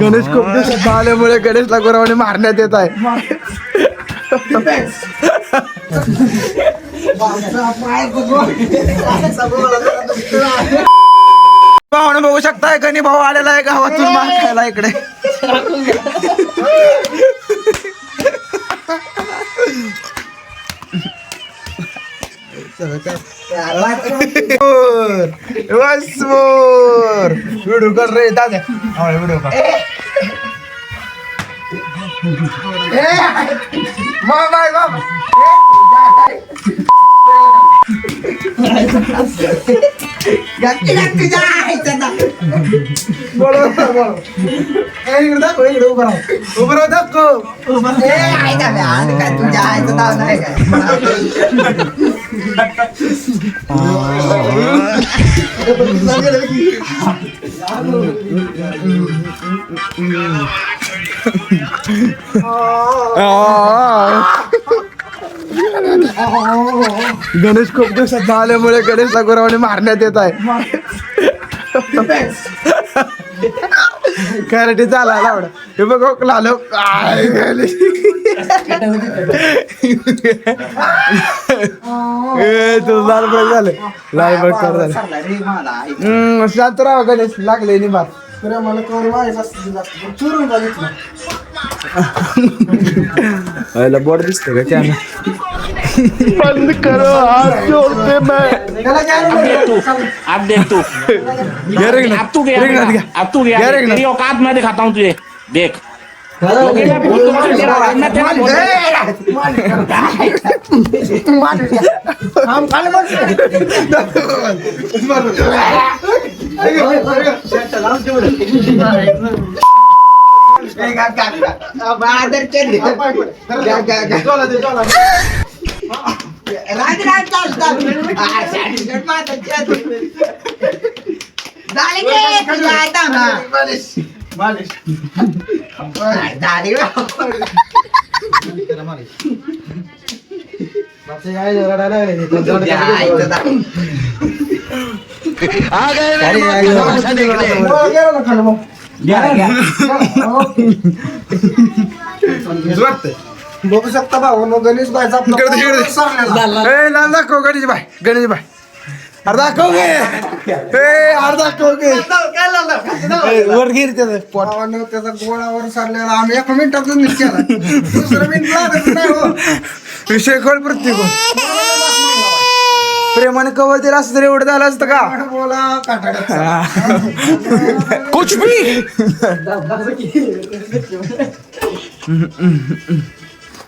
गणेश खूप दिवसात आल्यामुळे गणेशला गुरावाने मारण्यात येत आहे. पाहुणे बघू शकताय गणी भाऊ आलेला आहे गावातून मार खायला इकडे. व्हिडिओ कर रे दादा व्हिडिओ कर मग बाय मग बरोबर बरोबर इकडे दाखव इकडे उभं राहा उभं राहा दाखव गणेश खूप दिवसात आल्यामुळे गणेशला गुरावाने मारण्यात येत आहे. कराटे झाला लावडा हे बघ लालो. काय गणेश. ए, तू लाल बघ झालं. लाल बघ झालं. शांत राहा गणेश. लागले नि मार मला कवर व्हायचं असतं चुरून बघितलं अरे बोर्ड दिसतो का कॅमेरा बंद करो हाथ जोड़ते मैं. त्याला काय नाही अब देख तू. ये रे अब तू गया बेटा, गया अब तू गया देख, रेगनाथ। तेरी औकात मैं दिखाता हूँ तुझे. देख. क्योंकि मैं बहुत तुमसे तेरा- काम खाली बघ शकता भाऊ गणेश लाल दाखव गणेश बाय गणेश बाय अरे दाखव गे ए अरे दाखव गे वर गिर त्याचं पोट भावानं त्याचा गोळावर सरलेला आम्ही एका मिनिटातच निघाला दुसरं मिनिट लागत नाही हो विषय खोल प्रत्येक प्रेमाने कवर दिला असतं तरी एवढं झालं असतं का बोला काटाड्यात कुछ भी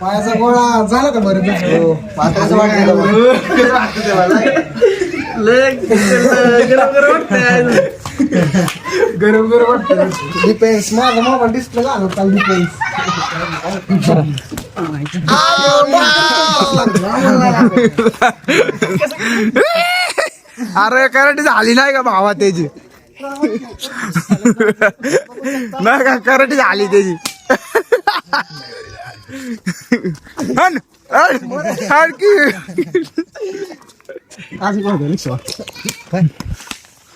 पायाचा गोळा. झाला का बरं असं वाटलं गरम गरम वाटतं डिफेन्स माझा मोबाईल डिस्प्ले झाला काल डिफेन्स अरे कराटे झाली नाही का भावा त्याची? नाही का कराटे झाली त्याची? हन, हन, की.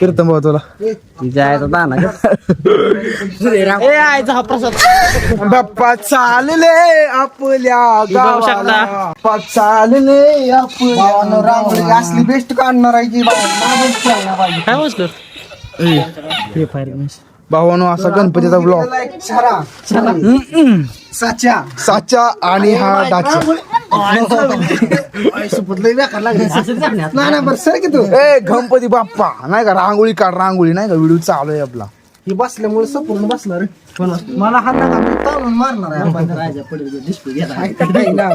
कीर्तन भाऊ तुला. जायचं दाना ए आयचा हा प्रसाद. बाप्पा चालले आपल्या बाप्पा चालले आपल्या असली बेस्ट काढणार आहे की. काय बसलो फ्री फायर भावानो असा गणपतीचा ब्लॉग साच्या साचा. आणि हा डाचा. नाही नाही बरं सर की तू? ए गणपती बाप्पा. नाही का रांगोळी काढ रांगोळी. नाही का व्हिडिओ चालू आहे आपला. हे बसल्यामुळे संपूर्ण बसणार मला हात नका मी ताणून मारणार आहे. आपण. ना.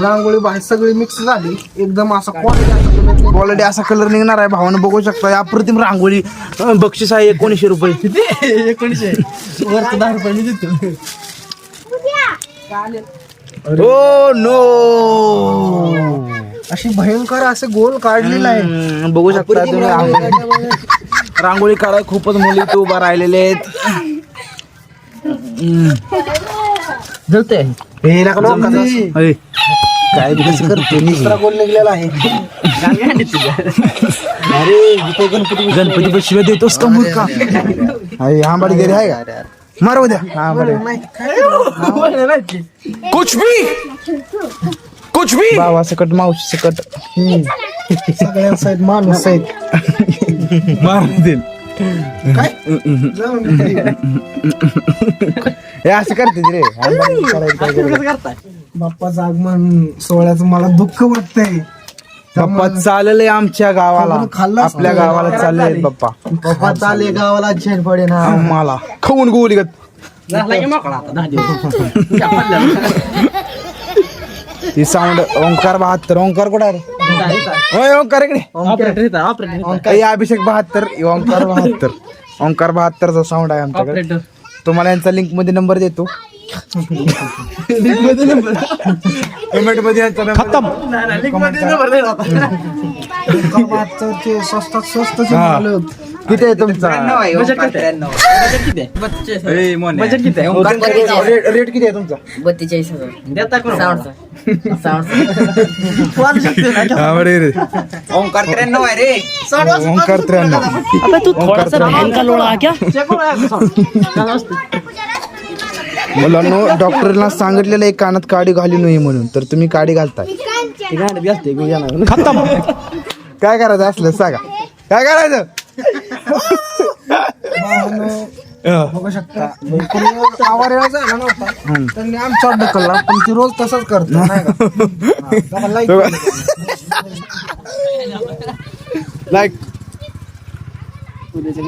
रांगोळी बाहेर सगळी मिक्स झाली. एकदम असं असं ऑलरेडी असा कलर निघणार आहे. भावानं बघू शकता या अप्रतिम रांगोळी. अं, बक्षीस आहे एकोणीसशे रुपये. एकोणीशे दहा रुपये देतो ओ नो अशी भयंकर असे गोल काढलेला आहे बघू शकता तुम्ही. रांगोळी रांगोळी काढाय खूपच मुली इथे उभा राहिलेले आहेत. हे काय कसं करते मी दुसरा गोल निघलेला आहे? गणपती पण शिवाय देतोस का मूर्खा? अय आंबाडी घरी आहे का? मारू द्या. कुछ भी! कुछ भी! बाबा सकट मावशी सकट. सगळ्यांचा एक माणूस आहेत. देईल. हे असं करते रे? बाप्पाचं आगमन सोहळ्याचं मला दुःख वाटतंय. बाप्पा चालले आमच्या गावाला. आपल्या गावाला चालले बाप्पा. बाप्पा चाले गावाला झेड पडे ना. आम्हाला. खाऊन गोली गत झाला की मोकळा आता दहा दिवस ती साऊंड ओंकार बहात्तर ओंकार कुठे आहे? होय ओंकार इकडे. हे अभिषेक बहात्तर हे ओंकार बहात्तर. ओंकार बहात्तरचा साऊंड आहे आमच्याकडे. तुम्हाला यांचा लिंकमध्ये नंबर देतो. पेमेंटमध्ये यांचा स्वस्तात हा. माल आहेत. किती आहे तुमचा? बजेट किती आहे? बजेट किती आहे? बजेट किती आहे? रेट रेट किती आहे तुमचा? बत्तेचाळीस हजार. देता करून. साऊंडचा साऊंड हा, रे. ओंकार त्र्याण्णव आहे रे. ओंकार त्र्याण्णव. अबे तू क्या? काय असतं मुलांनो डॉक्टरला सांगितलेलं आहे कानात काडी घालू नये म्हणून. तर तुम्ही काडी घालताय. ते काय करायचं असलं सांगा काय करायचं हा. बघू शकता कोणी आवार वेळा झाला नव्हता त्यांनी आमचा ढकलला पण ती रोज तसंच करतो नाही का हा, जरा like केलं. लाईक उद्याच्या.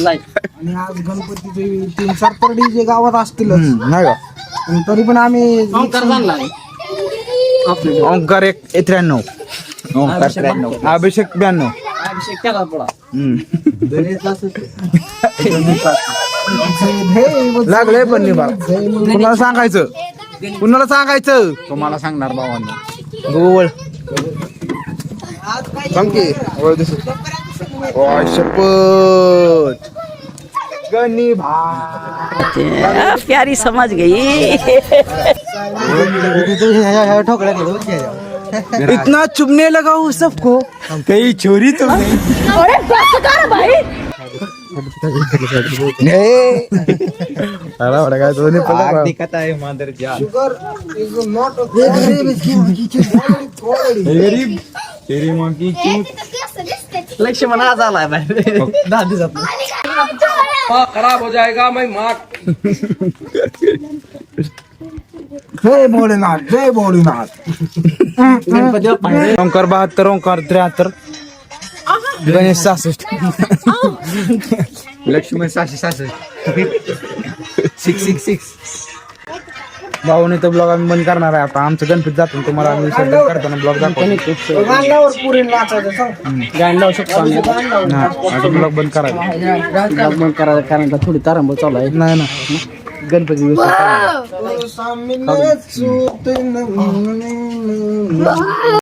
Live. आणि आज गणपतीचे तीन चार तर डीजे गावात असतीलच नाही का पण तरी पण आम्ही ओंकार आहे. ऑपरेटर. ओंकार एक ए, त्र्याण्णव. अभिषेक ब्याण्णव. अभिषेक लागलंय पण निभा कुणाला सांगायचं? कुणाला सांगायचं? तुम्हाला सांगणार भावांना. गोवळ. सांग की ओळ दिसत ओय शपथ. गणी भा. प्यारी समझ गई. ठोकड्या इतना चुभने लगा हूँ सबको। कई चोरी तो नहीं। ए. अरे बड़ा काय तो नहीं पता दिखत आहे मादरच्या शुगर इज नॉट गरीब तेरी माँ की चूत लक्ष्मण आज आलाय बाहेर दहा दिवसात जय भोलेनाथ जय भोलेनाथ। गणपती बाप्पा आहे. ओंकार बहात्तर ओंकार त्र्याहत्तर गणेश सहासष्ट लक्ष्मण सहाशे सहाशे सिक्स सिक्स सिक्स। भाऊने तो ब्लॉग आम्ही बंद करणार आहे. आता आमचं गणपती जातो तुम्हाला आम्ही विसर्जन करताना ब्लॉग दाखवतो. पुरी नाचायचं सांग शकतो आम्ही. हा, आता ब्लॉग बंद करायला. लग्न करायचं कारण का थोडी तारंबळ चालू आहे. नाही ना गणपती विसर्जन